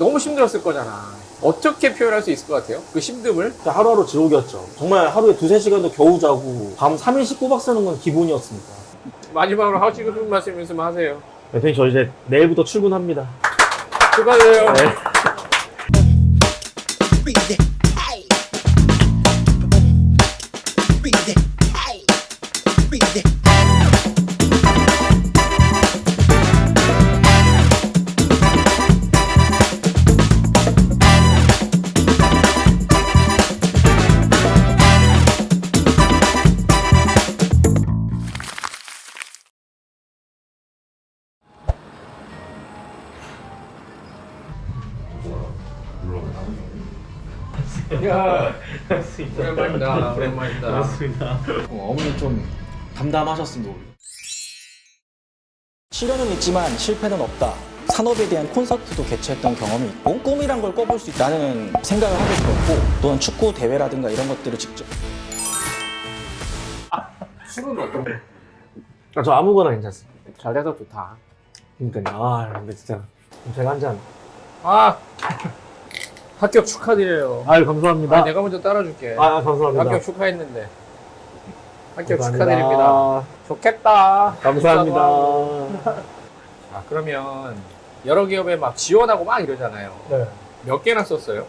너무 힘들었을 거잖아. 어떻게 표현할 수 있을 것 같아요? 그 힘듦을? 진짜 하루하루 지옥이었죠. 정말 하루에 두세 시간도 겨우 자고 밤 3일씩 꼬박 쓰는 건 기본이었으니까. 마지막으로 하시고 싶은 말씀 있으면 하세요. 대표님 저 이제 내일부터 출근합니다. 축하드려요. 네. Read it. 야, 오랜만이다. 오랜만이다. 맞습니다. 어, 어머니 좀 담담하셨습니다. 시련은 있지만 실패는 없다. 산업에 대한 콘서트도 개최했던 경험이 있고 꿈이란 걸 꿔볼 수 있다는 생각을 하게 되었고 또한 축구 대회라든가 이런 것들을 직접 술은 어떤 거? 아, 저 아무거나 괜찮습니다. 잘 돼서 좋다. 그러니까요. 아, 근데 진짜 제가 한 잔. 아, 합격 축하드려요. 아유, 감사합니다. 아, 내가 먼저 따라줄게. 아, 감사합니다. 합격 축하했는데. 합격 감사합니다. 축하드립니다. 좋겠다. 감사합니다. 자, 그러면 여러 기업에 막 지원하고 막 이러잖아요. 네. 몇 개나 썼어요?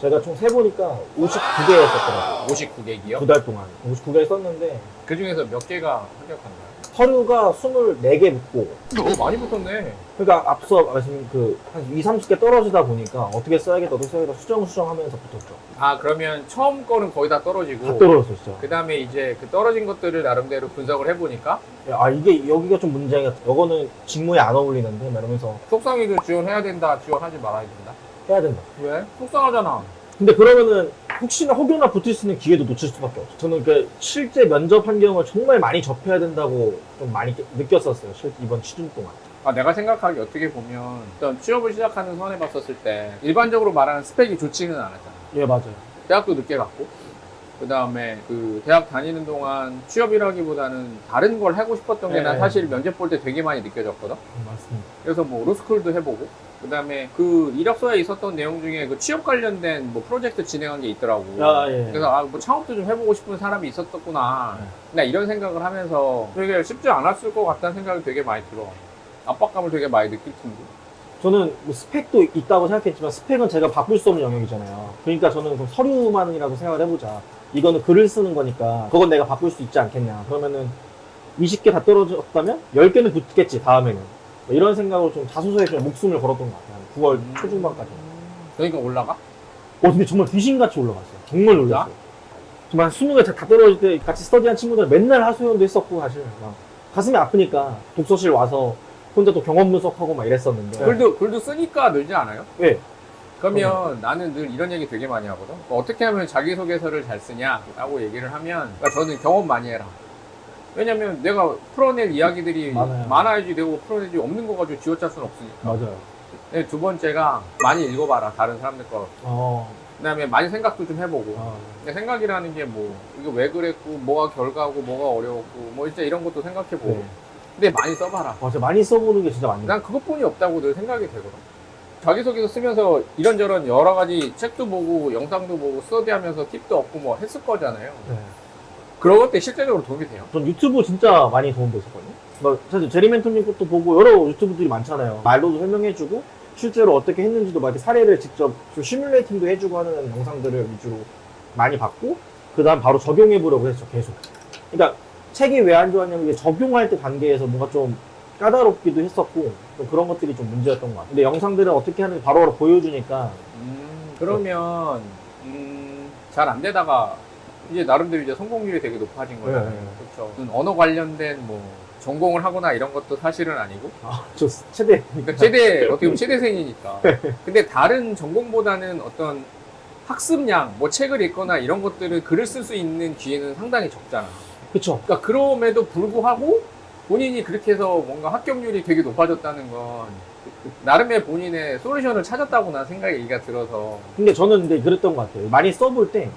제가 총 세보니까 59개 썼더라고요. 59개 기업? 두 달 동안. 59개 썼는데 그 중에서 몇 개가 합격한 거야? 서류가 24개 붙고 오, 많이 붙었네. 그러니까 앞서 말씀 그한 2, 30개 떨어지다 보니까 어떻게 써야겠다, 어떻게 써야겠다 수정 수정하면서 붙었죠. 아, 그러면 처음 거는 거의 다 떨어지고. 다 떨어졌어, 진짜. 그 다음에 이제 그 떨어진 것들을 나름대로 분석을 해보니까 아 이게 여기가 좀 문제가 이거는 직무에 안 어울리는데 막 이러면서 속상해도 지원해야 된다, 지원하지 말아야 된다. 해야 된다. 왜? 속상하잖아. 근데 그러면은 혹시나 혹여나 붙을 수 있는 기회도 놓칠 수밖에 없죠. 저는 그 실제 면접 환경을 정말 많이 접해야 된다고 좀 많이 깨- 느꼈었어요. 실- 이번 취준 동안. 아, 내가 생각하기 어떻게 보면 일단 취업을 시작하는 선에 봤었을 때 일반적으로 말하는 스펙이 좋지는 않았잖아. 예 맞아요. 대학도 늦게 갔고 그 다음에 그 대학 다니는 동안 취업이라기보다는 다른 걸 하고 싶었던 게 네. 난 사실 면접 볼 때 되게 많이 느껴졌거든. 맞습니다. 그래서 뭐 로스쿨도 해보고 그 다음에 그 이력서에 있었던 내용 중에 그 취업 관련된 뭐 프로젝트 진행한 게 있더라고. 아, 예. 그래서 아 뭐 창업도 좀 해보고 싶은 사람이 있었구나. 네. 나 이런 생각을 하면서 되게 쉽지 않았을 것 같다는 생각이 되게 많이 들어. 압박감을 되게 많이 느낄 텐데. 저는 뭐 스펙도 있다고 생각했지만 스펙은 제가 바꿀 수 없는 영역이잖아요. 그러니까 저는 그럼 서류만이라도 생각을 해보자. 이거는 글을 쓰는 거니까 그건 내가 바꿀 수 있지 않겠냐. 그러면은 20개 다 떨어졌다면 10개는 붙겠지 다음에는. 뭐 이런 생각으로 좀 자소서에 좀 목숨을 걸었던 것 같아요. 9월 음. 초중반까지. 그러니까 올라가? 어, 근데 정말 귀신같이 올라갔어요. 정말 놀랐어요. 정말 20개 다 떨어질 때 같이 스터디한 친구들 맨날 하소연도 했었고, 사실. 막 가슴이 아프니까 독서실 와서 혼자 또 경험 분석하고 막 이랬었는데. 글도 글도 쓰니까 늘지 않아요? 네. 그러면 나는 늘 이런 얘기 되게 많이 하거든. 뭐 어떻게 하면 자기소개서를 잘 쓰냐라고 얘기를 하면 그러니까 저는 경험 많이 해라. 왜냐면 내가 풀어낼 이야기들이 많아요. 많아야지 되고 풀어내지 없는 거 가지고 지어짤 수는 없으니까. 맞아요. 네, 두 번째가 많이 읽어봐라 다른 사람들 거. 어, 그다음에 많이 생각도 좀 해보고. 어. 근데 생각이라는 게 뭐 이거 왜 그랬고 뭐가 결과고 뭐가 어려웠고 뭐 진짜 이런 것도 생각해보고. 네. 근데 많이 써봐라. 맞아. 많이 써보는 게 진짜 많이. 난 그것뿐이 없다고 늘 생각이 되거든. 자기소개서 쓰면서 이런저런 여러 가지 책도 보고 영상도 보고 스터디하면서 팁도 얻고 뭐 했을 거잖아요. 네. 그런 것들이 실제적으로 도움이 돼요. 전 유튜브 진짜 많이 도움됐었거든요. 뭐, 사실 제리멘토님 것도 보고 여러 유튜브들이 많잖아요. 말로도 설명해주고, 실제로 어떻게 했는지도 막 이렇게 사례를 직접 좀 시뮬레이팅도 해주고 하는 영상들을 위주로 많이 봤고, 그 다음 바로 적용해보려고 했죠, 계속. 그러니까 책이 왜 안 좋았냐면 이게 적용할 때 단계에서 뭔가 좀 까다롭기도 했었고, 좀 그런 것들이 좀 문제였던 것 같아요. 근데 영상들은 어떻게 하는지 바로바로 보여주니까, 음, 그러면 음, 잘 안 되다가 이제 나름대로 이제 성공률이 되게 높아진 거잖아요. 네, 네. 그렇죠. 언어 관련된 뭐 전공을 하거나 이런 것도 사실은 아니고 아, 저 최대. 그러니까 최대 어떻게 보면 최대생이니까. 근데 다른 전공보다는 어떤 학습량, 뭐 책을 읽거나 이런 것들을 글을 쓸 수 있는 기회는 상당히 적잖아. 그쵸. 그러니까 그럼에도 불구하고 본인이 그렇게 해서 뭔가 합격률이 되게 높아졌다는 건 나름의 본인의 솔루션을 찾았다고 난 생각이 들어서 근데 저는 근데 그랬던 것 같아요. 많이 써볼 때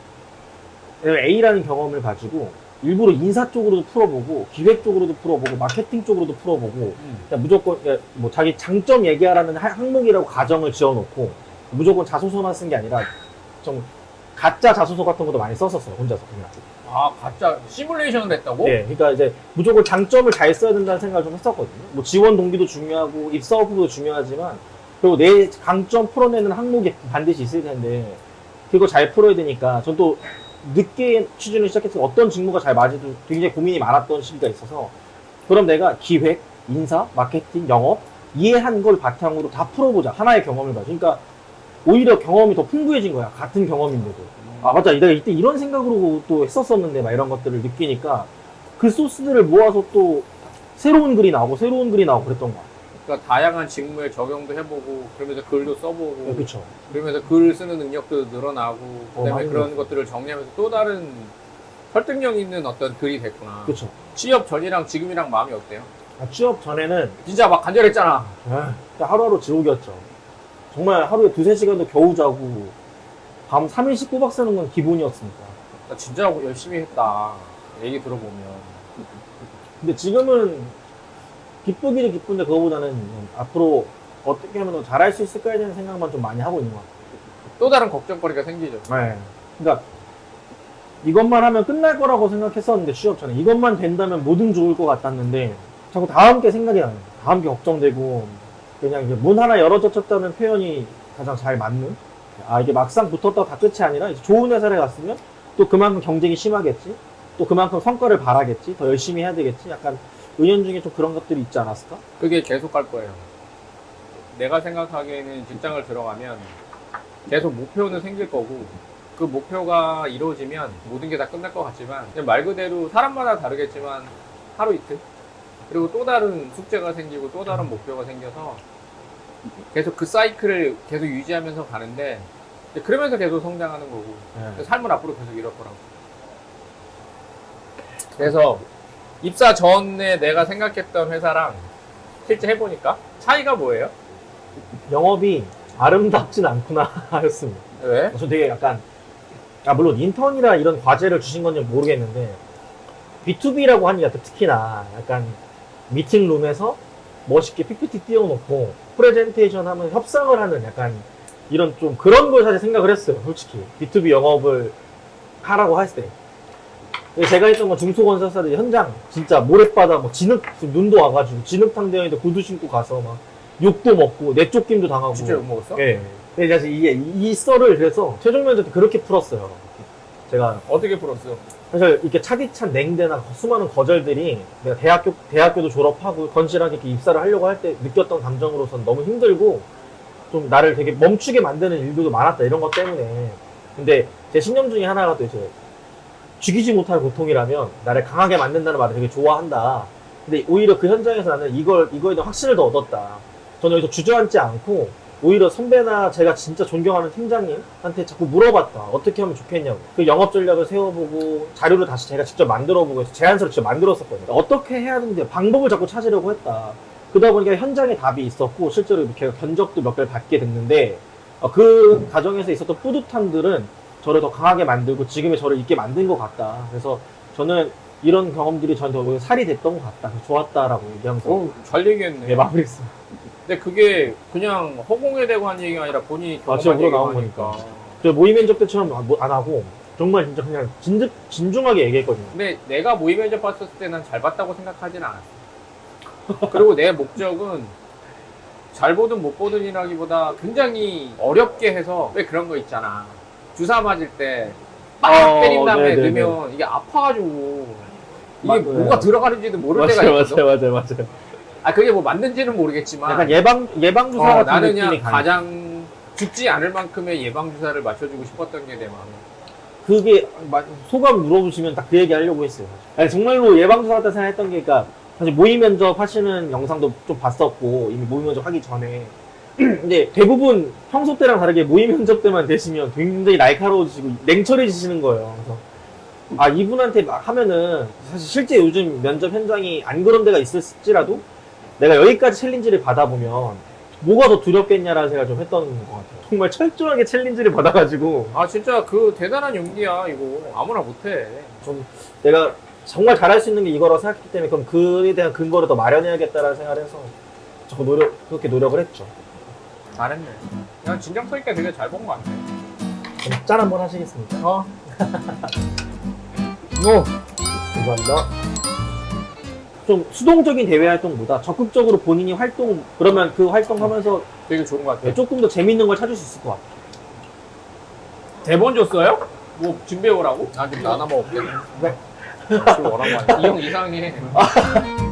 A라는 경험을 가지고 일부러 인사 쪽으로도 풀어보고 기획 쪽으로도 풀어보고 마케팅 쪽으로도 풀어보고 그냥 무조건 그냥 뭐 자기 장점 얘기하라는 하- 항목이라고 가정을 지어놓고 무조건 자소서만 쓴 게 아니라 좀 가짜 자소서 같은 것도 많이 썼었어요 혼자서 그냥. 아 가짜 시뮬레이션을 했다고? 네, 그러니까 이제 무조건 장점을 잘 써야 된다는 생각을 좀 했었거든요. 뭐 지원 동기도 중요하고 입사 후보도 중요하지만 그리고 내 강점 풀어내는 항목이 반드시 있을 텐데 그거 잘 풀어야 되니까 전 또 늦게 취준을 시작해서 어떤 직무가 잘 맞을지 굉장히 고민이 많았던 시기가 있어서 그럼 내가 기획, 인사, 마케팅, 영업 이해한 걸 바탕으로 다 풀어보자 하나의 경험을 가지고 그러니까 오히려 경험이 더 풍부해진 거야 같은 경험인데도 아 맞다 내가 이때 이런 생각으로 또 했었었는데 막 이런 것들을 느끼니까 그 소스들을 모아서 또 새로운 글이 나오고 새로운 글이 나오고 그랬던 거야 그러니까 다양한 직무에 적용도 해보고 그러면서 글도 써보고 그렇죠 그러면서 글 쓰는 능력도 늘어나고 어, 그다음에 많이 그런. 것들을 정리하면서 또 다른 설득력 있는 어떤 글이 됐구나. 그렇죠 취업 전이랑 지금이랑 마음이 어때요? 아, 취업 전에는 진짜 막 간절했잖아. 아, 하루하루 지옥이었죠 정말 하루에 두세 시간도 겨우 자고 밤 3일씩 꼬박 쓰는 건 기본이었으니까 나 진짜 열심히 했다. 얘기 들어보면. 근데 지금은 기쁘기도 기쁜데 그거보다는 앞으로 어떻게 하면 더 잘할 수 있을까에 대한 생각만 좀 많이 하고 있는 것 같아요 또 다른 걱정거리가 생기죠. 네. 그러니까 이것만 하면 끝날 거라고 생각했었는데 취업 전에 이것만 된다면 뭐든 좋을 것 같았는데 자꾸 다음 게 생각이 나요. 다음 게 걱정되고 그냥 이제 문 하나 열어젖혔다는 표현이 가장 잘 맞는. 아 이게 막상 붙었다 다 끝이 아니라 좋은 회사를 갔으면 또 그만큼 경쟁이 심하겠지. 또 그만큼 성과를 바라겠지. 더 열심히 해야 되겠지. 약간 은연중에 좀 그런 것들이 있지 않았을까? 그게 계속 갈 거예요. 내가 생각하기에는 직장을 들어가면 계속 목표는 생길 거고 그 목표가 이루어지면 모든 게 다 끝날 것 같지만 말 그대로 사람마다 다르겠지만 하루 이틀 그리고 또 다른 숙제가 생기고 또 다른 목표가 생겨서 계속 그 사이클을 계속 유지하면서 가는데 그러면서 계속 성장하는 거고 네. 삶은 앞으로 계속 이럴 거라고. 그래서 입사 전에 내가 생각했던 회사랑 실제 해보니까 차이가 뭐예요? 영업이 아름답진 않구나 하였습니다. 왜? 저 되게 약간 아 물론 인턴이라 이런 과제를 주신 건지 모르겠는데 B2B라고 하니까 또 특히나 약간 미팅룸에서 멋있게 PPT 띄워놓고 프레젠테이션 하면 협상을 하는 약간 이런 좀 그런 걸 사실 생각을 했어요 솔직히 B2B 영업을 하라고 했을 때 제가 했던 건 중소건설사들 현장 진짜 모래바다 뭐 진흙 눈도 와가지고 진흙탕 대형에도 구두 신고 가서 막 욕도 먹고 내쫓김도 당하고 진짜 욕 먹었어? 예. 근데 사실 이게 이 썰을 그래서 최종 면접 때 그렇게 풀었어요. 제가 어떻게 풀었어? 사실 이렇게 차디찬 냉대나 수많은 거절들이 내가 대학교 대학교도 졸업하고 건실하게 이렇게 입사를 하려고 할 때 느꼈던 감정으로선 너무 힘들고 좀 나를 되게 멈추게 만드는 일들도 많았다 이런 것 때문에. 근데 제 신념 중에 하나가 또 이제 죽이지 못할 고통이라면 나를 강하게 만든다는 말을 되게 좋아한다. 근데 오히려 그 현장에서 나는 이걸 이거에 대한 확신을 더 얻었다. 저는 여기서 주저앉지 않고 오히려 선배나 제가 진짜 존경하는 팀장님한테 자꾸 물어봤다. 어떻게 하면 좋겠냐고. 그 영업 전략을 세워보고 자료를 다시 제가 직접 만들어보고 해서 제안서를 직접 만들었었거든요. 어떻게 해야 되는데 방법을 자꾸 찾으려고 했다. 그러다 보니까 현장에 답이 있었고 실제로 이렇게 견적도 몇 개를 받게 됐는데 어, 그 과정에서 있었던 뿌듯함들은 저를 더 강하게 만들고 지금의 저를 있게 만든 것 같다. 그래서 저는 이런 경험들이 저한테 살이 됐던 것 같다. 좋았다라고 얘기하면서 오, 잘 얘기했네. 네, 마무리했어요. 근데 그게 그냥 허공에 대고 한 얘기가 아니라 본인이 아, 경험한 진짜 나온. 거니까. 그 모의 면접 때처럼 안- 안 하고 정말 진짜 그냥 진득 진중하게 얘기했거든요. 근데 내가 모의 면접 봤을 때는 잘 봤다고 생각하진 않았어. 그리고 내 목적은 잘 보든 못 보든이라기보다 굉장히 어렵게 해서 왜 그런 거 있잖아. 주사 맞을 때 빡 어, 때린 다음에 네네네. 넣으면 이게 아파가지고 이게 맞- 뭐가 네. 들어가는지도 모를 때가 맞아요, 있거든. 맞아요, 맞아요, 맞아요. 아 그게 뭐 맞는지는 모르겠지만 약간 예방 예방 주사 어, 같은 나는 느낌이 가요. 가장 죽지 않을 만큼의 예방 주사를 맞춰주고 싶었던 게 내 마음. 그게 마- 소감 물어보시면 다 그 얘기 하려고 했어요. 아니, 정말로 예방 주사 같다 생각했던 게, 그러니까 사실 모의 면접 하시는 영상도 좀 봤었고 이미 모의 면접 하기 전에. 근데 대부분 평소 때랑 다르게 모의 면접 때만 되시면 굉장히 날카로워지시고 냉철해지시는 거예요. 그래서 아 이분한테 막 하면은 사실 실제 요즘 면접 현장이 안 그런 데가 있을지라도 내가 여기까지 챌린지를 받아보면 뭐가 더 두렵겠냐라는 생각을 좀 했던 것 같아요. 정말 철저하게 챌린지를 받아가지고 아 진짜 그 대단한 용기야 이거 아무나 못해. 좀 내가 정말 잘할 수 있는 게 이거라고 생각했기 때문에 그럼 그에 대한 근거를 더 마련해야겠다라는 생각을 해서 자꾸 노력 그렇게 노력을 했죠. 잘했네. 그냥 진정성 있게 되게 잘 본 것 같아. 그럼 짠 한번 하시겠습니까? 어. 오, 감사합니다. 좀 수동적인 대외 활동보다 적극적으로 본인이 활동 그러면 그 활동하면서 되게 좋은 것 같아. 네, 조금 더 재밌는 걸 찾을 수 있을 것 같아요. 대본 줬어요? 뭐 준비해 오라고? 아, 좀 나눠 먹을게. 네. 술 워낙 많이. 이형 이상해.